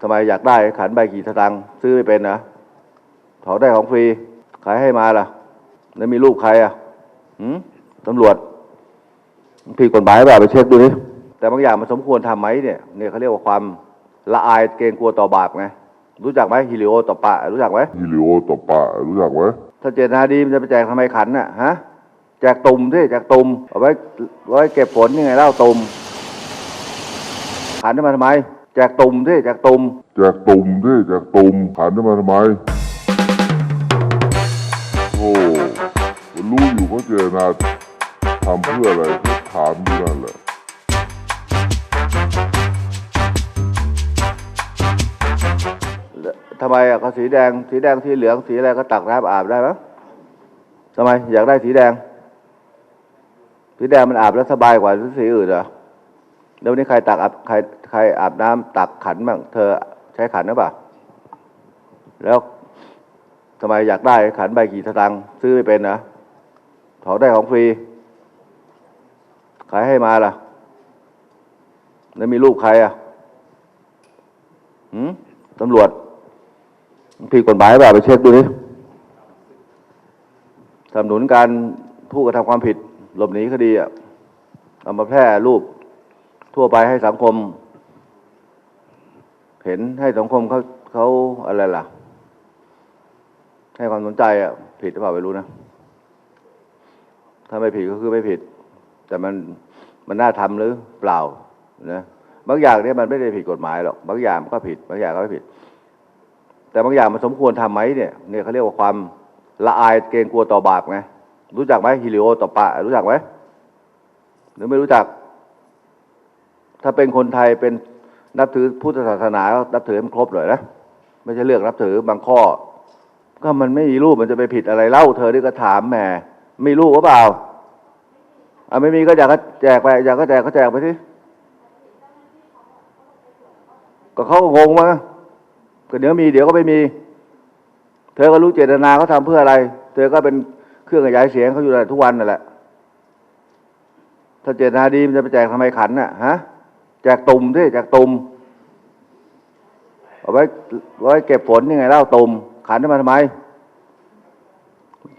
ทำไมอยากได้ขันใบกี่สตังค์ซื้อไม่เป็นนะถอได้ของฟรีใครให้มาล่ะ แล้วมีรูปใครอะหืมตำรวจผิดกฎหมายเปล่าไปเช็คดูดิแต่บางอย่างมันสมควรทำไหมเนี่ยเนี่ยเขาเรียกว่าความละอายเกรงกลัวต่อบาปไงรู้จักไหมฮิริโอต่อปะ รู้จักไหมฮิริโอต่อปะรู้จักไหมถ้าเจตนาดีมันจะไปแจกทำไมขันน่ะฮะแจกตุ่มที่แจกตุ่มเอาไว้ไว้เก็บผลยังไงเล่าตุ่มขันได้มาทำไม แจกตุ่มที่แจกตุ่มแจกตุ่มดิแจกตุ่มขันได้มาทำไม โอ้มันรู้อยู่เขาเจตนาทำเพื่ออะไรถามอยู่นั่นแหละทำไมอะเขาสีแดง สีแดงสีเหลืองสีอะไรก็ตักน้ำอาบได้ไหมทำไมอยากได้สีแดง สีแดงมันอาบแล้วสบายกว่าสีอื่นเหรอแล้ววันนี้ใครตักอาบใครใครอาบน้ำตักขันบ้างเธอใช้ขันหรือเปล่าแล้วทำไมอยากได้ขันใบกี่สตังค์ซื้อไม่เป็นนะถอได้ของฟรีใครให้มาล่ะ แล้วมีรูปใครอะหืมตำรวจผิดกฎหมายเปล่าไปเช็คดูดิสนับสนุนการผู้กระทำความผิด หลบหนีคดีอะเอามาแพร่รูปทั่วไปให้สังคม เห็นให้สังคมเขาเขาอะไรล่ะ ให้ความสนใจอะ ผิดหรือเปล่าไม่รู้นะ ถ้าไม่ผิดก็คือไม่ผิด แต่มันมันน่าทำหรือเปล่านะบางอย่างเนี่ยมันไม่ได้ผิดกฎหมายหรอกบางอย่างมันก็ผิด บางอย่างก็ไม่ผิด แต่บางอย่างมันสมควรทำไหมเนี่ยเนี่ยเขาเรียกว่าความละอายเกรงกลัวต่อบาปไงรู้จักไหมฮิริโอต่อปะ รู้จักไหมหรือไม่รู้จัก ถ้าเป็นคนไทยเป็น นับถือพุทธศาสนาก็นับถือมันครบเลยนะไม่ใช่เลือกนับถือบางข้อ ก็มันไม่มีรูปมันจะไปผิดอะไรเล่า เธอที่ก็ถามแหมมีรูปหรือเปล่าอะไม่มีก็อยากก็แจกไปอยากก็แจกก็แจกไปสิก็เขาก็งงมาก็เดี๋ยวมีเดี๋ยวก็ไม่มี เธอก็รู้เจตนาเขาทำเพื่ออะไร เธอก็เป็นเครื่องขยายเสียงเขาอยู่นั่นทุกวันนั่นแหละถ้าเจตนาดีมันจะไปแจกทำไมขันน่ะฮะ แจกตุ่มที่แจกตุ่มเอาไว้ไว้เก็บฝนยังไงเล่าตุ่มขันได้มาทำไม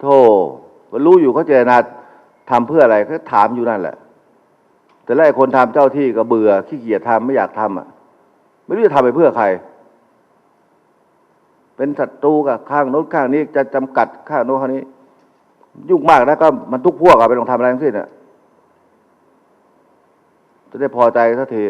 โธ่รู้อยู่เขาเจตนาทำเพื่ออะไรก็ถามอยู่นั่นแหละ แต่แล้วไอ้คนทำเจ้าที่ก็เบื่อขี้เกียจทำไม่อยากทำอะ ไม่รู้จะทำไปเพื่อใคร เป็นศัตรูกับข้างโน้นข้างนี้จะจำกัดข้างโน้นข้างนี้ ยุ่งมากนะก็มันทุกพวกอะไปลองทำอะไรทั้งสิ้นอะ จะได้พอใจสักที